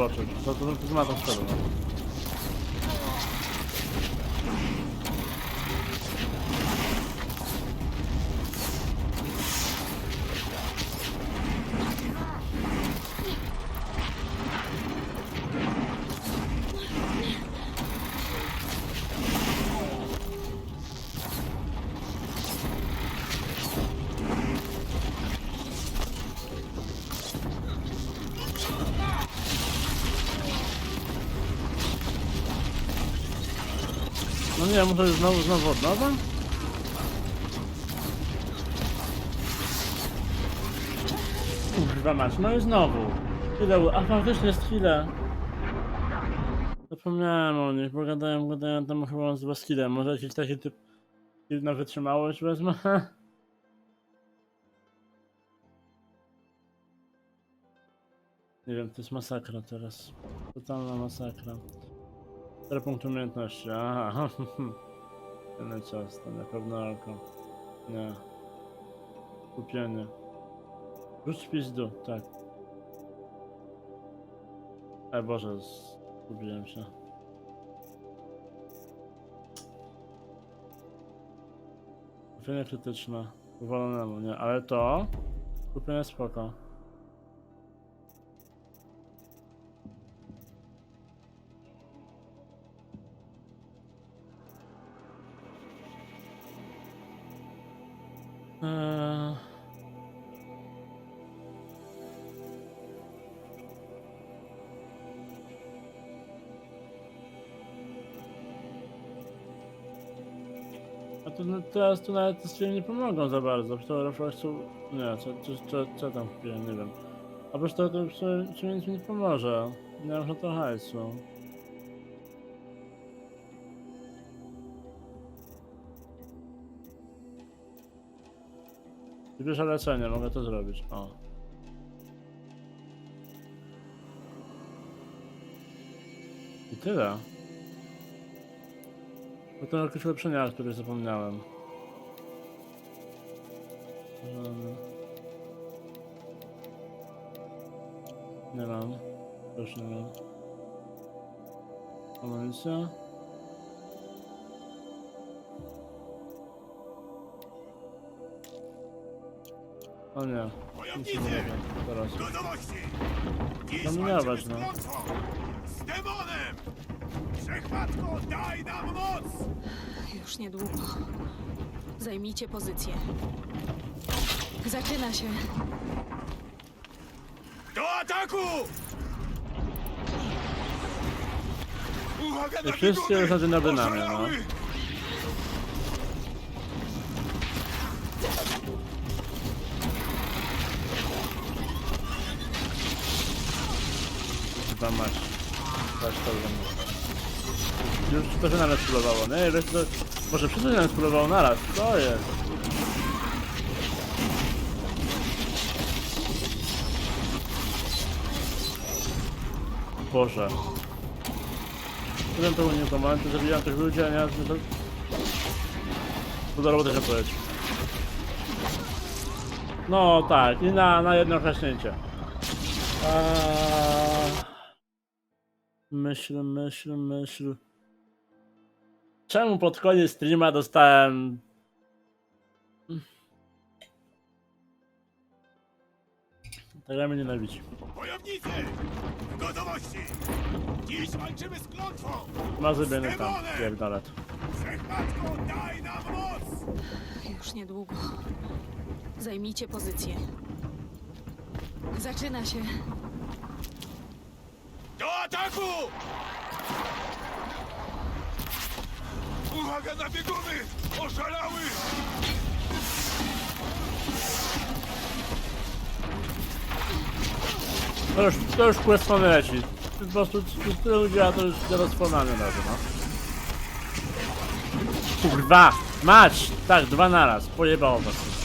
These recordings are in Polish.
złoczyć. To, to, to ma to wtedy, no. Nie, muszę znowu, znowu od nowa? Kurwa mać, no i znowu. Chwilę, a faktycznie jest chwilę. Zapomniałem o nich, bo gadają, gadają tam chyba z Baskidem. Może jakiś taki typ na wytrzymałość wezmę? Nie wiem, to jest masakra teraz. Totalna masakra. 4 punkty umiejętności, aha. Ten czas, to na pewno oko. Nie. Kupienie. Rzuć pizdu, tak. E Boże, zgubiłem się. Kupienie krytyczne. Uwolonemu, nie, ale to... Kupienie spoko. A tu, teraz tu nawet te streamy nie pomogą za bardzo, to refleksu... Nie, co, co, co, co tam kupiłem, nie wiem. A przecież to, to przy nic mi nie pomoże. Nie mam na to hajsu. Wybierz leczenie, mogę to zrobić. O. I tyle. Bo to jakieś ulepszenia, o których zapomniałem. Um, nie mam. Też nie mam. Amunicja. O nie. Nic nie mogę. Teraz. Gotowości! Dziś no. Z demonem! Wszechmatko, daj nam moc! Już niedługo. Zajmijcie pozycję. Zaczyna się. Do ataku! Uwaga na wszyscy już na dzień dobry na mnie, no. Oszalały! Chyba masz. Weź to. Już to się naraz spróbowało, nie? Wiesz, to... Może wszyscy naraz spróbowało naraz. To jest. Boże. Tyle to nie to momentu, zabijam tych ludzi, a nie... To do roboty się powiedzieć. No tak, i na, na jedno klaśnięcie. Eee... Myśl, myśl, myśl. Czemu pod koniec streama dostałem... Tego mnie nienawidzi. Wojownicy! W gotowości! Dziś walczymy z klątwą! Ma zrobiony tam, pierdolet. Wszechmatko, daj nam moc! Już niedługo. Zajmijcie pozycję. Zaczyna się. Do ataku! Uwaga na bieguny! Oszalały! To już, to już questfony leci. Po prostu tyle ludzi, a to już teraz fonami leży, no. Kurwa! Mać! Tak, dwa naraz. Pojebało was.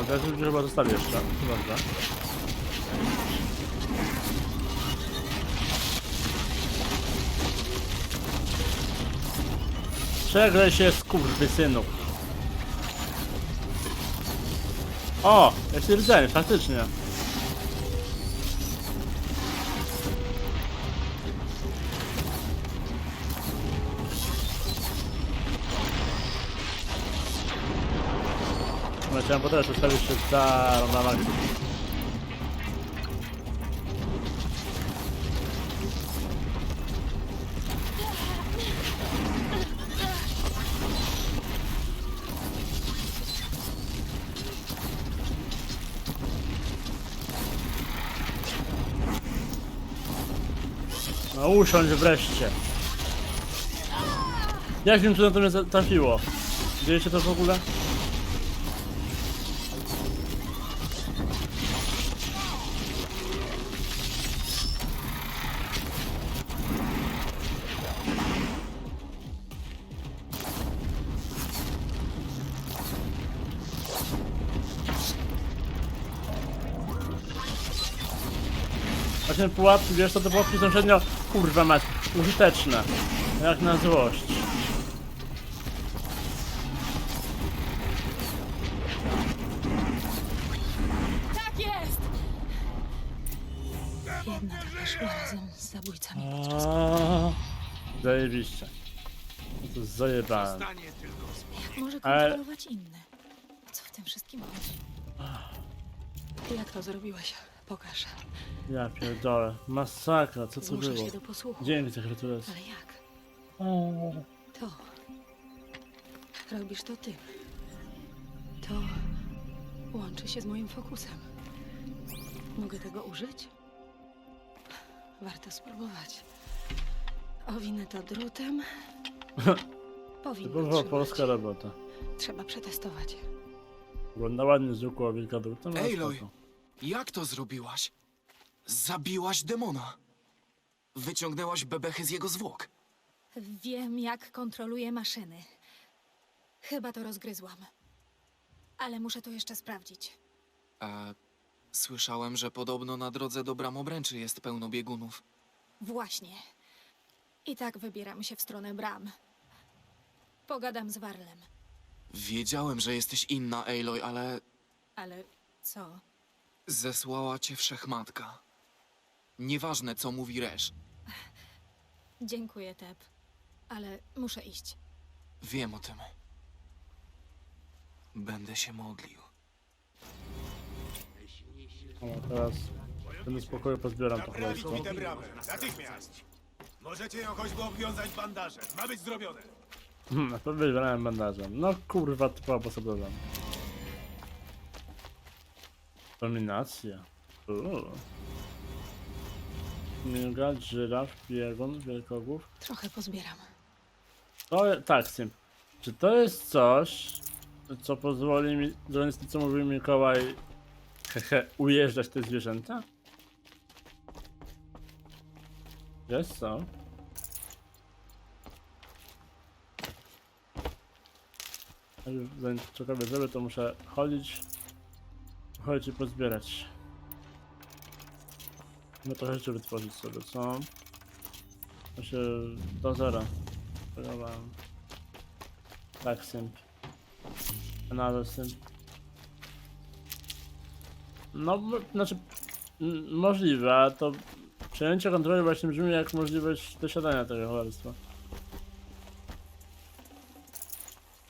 O, teraz już chyba zostali jeszcze. Dobrze. Przegraj się, skurwysynu. O, jest rdzeń, faktycznie. Chciałem potem ustawić się za na maksimum. No usiądź wreszcie. Jakim cudem to mnie trafiło? Wiecie to w ogóle? Właśnie pułapki, wiesz co, te pułapki są średnio, kurwa mać, użyteczne. Jak na złość. Tak jest! Jedna taka szła razem z zabójcami. Aaaa, Zajebiście. No To zajebałem. Jak może Ale- kontrolować inne? O co w tym wszystkim chodzi? Jak to zrobiłeś? Pokaż. Ja pierdolę. Masakra, co to było? się do posłuchu. Dzięki za. Ale jak? To. Robisz to ty. To łączy się z moim fokusem. Mogę tego użyć? Warto spróbować. Owinę to drutem. Powinno Typowa trzymać. polska robota. Trzeba przetestować. Wygląda ładnie zwykła wielka druta, no Aloy. spoko. Jak to zrobiłaś? Zabiłaś demona. Wyciągnęłaś bebechy z jego zwłok. Wiem, jak kontroluję maszyny. Chyba to rozgryzłam. Ale muszę to jeszcze sprawdzić. E, słyszałem, że podobno na drodze do bram obręczy jest pełno biegunów. Właśnie. I tak wybieram się w stronę bram. Pogadam z Warlem. Wiedziałem, że jesteś inna, Aloy, ale Ale co? Zesłała cię wszechmatka. Nieważne, co mówi Resz. Dziękuję, Tep. Ale muszę iść. Wiem o tym. Będę się modlił. O, teraz będę spokoju pozbieram to Naprawić chlebstwo. mi tę bramę. Natychmiast. Możecie ją choćby obwiązać bandażem. Ma być zrobione. Hmm, to wybrałem bandażem. No kurwa, typowa posadowa. Dominacja. Uuu. Miga, żyraf, biegun, wielkogłów. Trochę pozbieram. To, tak, Sim. Czy to jest coś, co pozwoli mi, tym co mówił Mikołaj, hehe, ujeżdżać te zwierzęta? Jest co? Zanim cokolwiek zrobię, to muszę chodzić, chodzić i pozbierać. No to rzeczy wytworzyć sobie, co? To się do zera. Próbowałem. Tak, simp. Another simp. No, m- znaczy, możliwe, a to przejęcie kontroli właśnie brzmi jak możliwość dosiadania tego cholerstwa.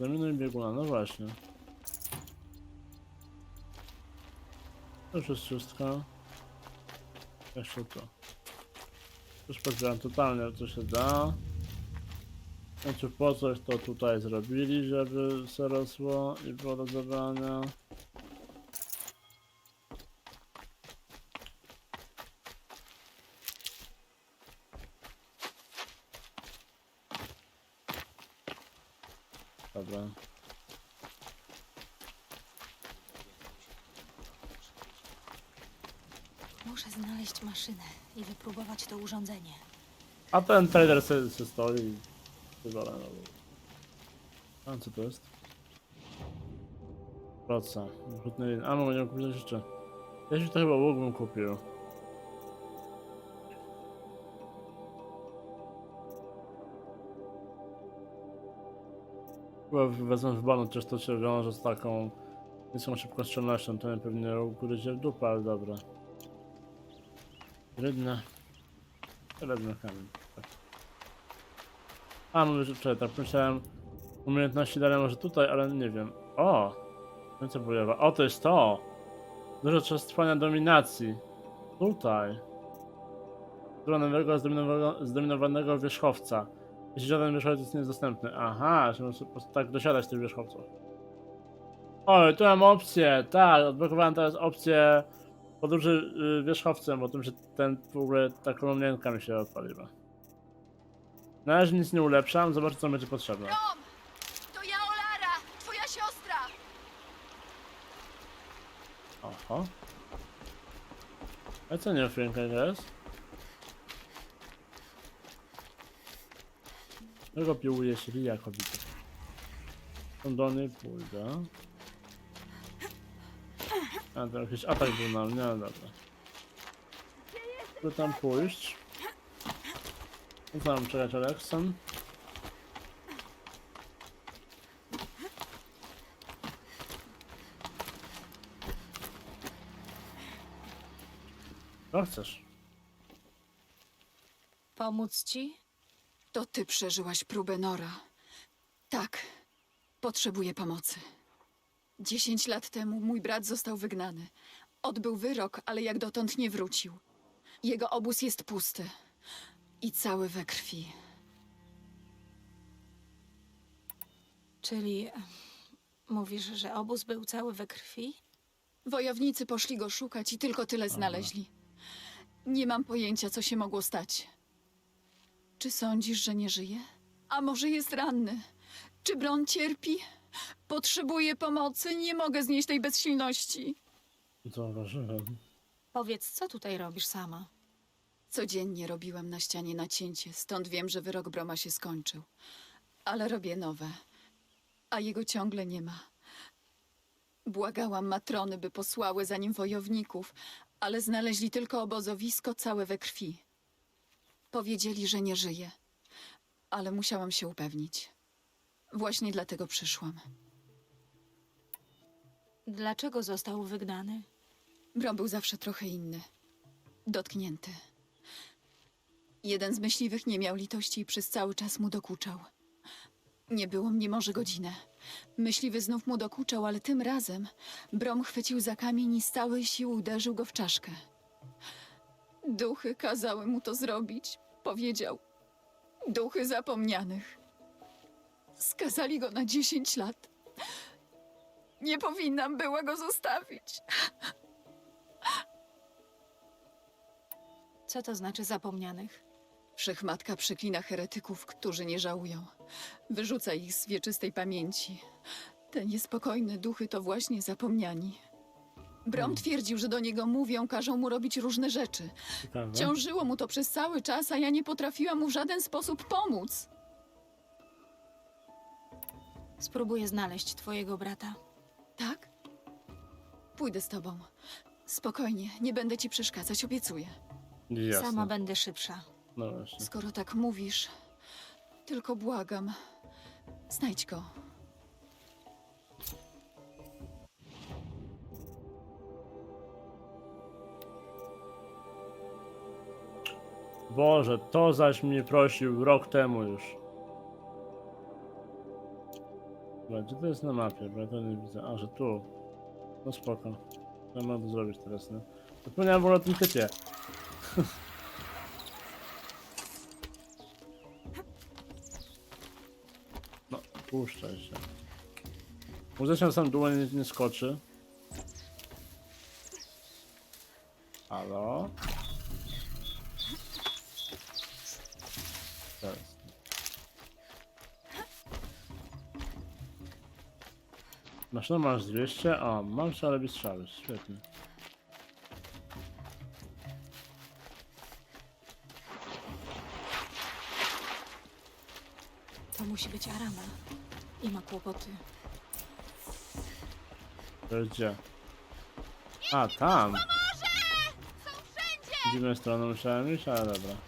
Zamianuj bieguna, no właśnie. To już jest wszystko. Jeszcze to. Już pozbieram totalnie co się da. Znaczy po coś to tutaj zrobili, żeby rosło i było do. Dobra. Muszę znaleźć maszynę i wypróbować to urządzenie. A ten trader se, se stoi i wywala no. A co to jest? Proca. Rzutny... A, mogę nie kupić jeszcze. Ja się to chyba łuk bym kupił. Chyba wezmę w banu, chociaż to się wiąże z taką niską szybkostrzelnością, to pewnie ugryzie w dupę, ale dobra. Rydne. Rydne kamień. Tak. A, mówię, że czekaj, tak myślałem, umiejętności dalej może tutaj, ale nie wiem. O! Ręce bojowe. O, to jest to! Dużo czas trwania dominacji. Tutaj. Zdominowanego, zdominowanego, zdominowanego wierzchowca. Jeśli żaden wierzchowiec nie jest dostępny. Aha, że muszę po prostu tak dosiadać tych wierzchowców. Oj, tu mam opcję, tak, odblokowałem teraz opcję podróży y, wierzchowcem, bo tym, że ten w ogóle ta mi się odpaliła. Na razie nic nie ulepszam, zobaczę co będzie potrzebne. Tom! To ja Olara, twoja siostra! Oho. A co nie ofiarka jest? Czego piłuje się Lia kobiety? Kondony pójdę. A to jakiś atak był na mnie, ale dobra. Chcę tam pójść. Tam czekać Alekson? Co chcesz? Pomóc ci? To ty przeżyłaś próbę Nora. Tak, potrzebuję pomocy. Dziesięć lat temu mój brat został wygnany. Odbył wyrok, ale jak dotąd nie wrócił. Jego obóz jest pusty i cały we krwi. Czyli e, mówisz, że obóz był cały we krwi? Wojownicy poszli go szukać i tylko tyle znaleźli. Nie mam pojęcia, co się mogło stać. Czy sądzisz, że nie żyje? A może jest ranny? Czy Bron cierpi? Potrzebuję pomocy, nie mogę znieść tej bezsilności. Zauważyłem. Powiedz, co tutaj robisz sama? Codziennie robiłam na ścianie nacięcie, stąd wiem, że wyrok Broma się skończył. Ale robię nowe, a jego ciągle nie ma. Błagałam matrony, by posłały za nim wojowników, ale znaleźli tylko obozowisko całe we krwi. Powiedzieli, że nie żyje, ale musiałam się upewnić. Właśnie dlatego przyszłam. Dlaczego został wygnany? Brom był zawsze trochę inny. Dotknięty. Jeden z myśliwych nie miał litości i przez cały czas mu dokuczał. Nie było mnie może godzinę. Myśliwy znów mu dokuczał, ale tym razem Brom chwycił za kamień i z całej siły uderzył go w czaszkę. Duchy kazały mu to zrobić, powiedział. Duchy zapomnianych. Skazali go na dziesięć lat. Nie powinnam była go zostawić. Co to znaczy zapomnianych? Wszechmatka przeklina heretyków, którzy nie żałują. Wyrzuca ich z wieczystej pamięci. Te niespokojne duchy to właśnie zapomniani. Brom twierdził, że do niego mówią, każą mu robić różne rzeczy. Ciążyło mu to przez cały czas, a ja nie potrafiłam mu w żaden sposób pomóc. Spróbuję znaleźć twojego brata. Tak? Pójdę z tobą. Spokojnie, nie będę ci przeszkadzać, obiecuję. Jasne. Sama będę szybsza. No właśnie. Skoro tak mówisz, tylko błagam, znajdź go. Boże, to zaś mnie prosił rok temu już. Dobra, gdzie to jest na mapie? Bo ja to nie widzę. A, że tu. No spoko. Co mam to zrobić teraz, nie? Zapomniałem w ogóle o tym typie. No, puszczaj się. Muzyczny sam długo nie, nie skoczy. Halo? Teraz. Masz no masz 200? O, mam szalebi strzały, świetnie. To musi być Arama. I ma kłopoty. To jest gdzie? A, tam! Są wszędzie! W dziwną stronę musiałem iść, ale dobra.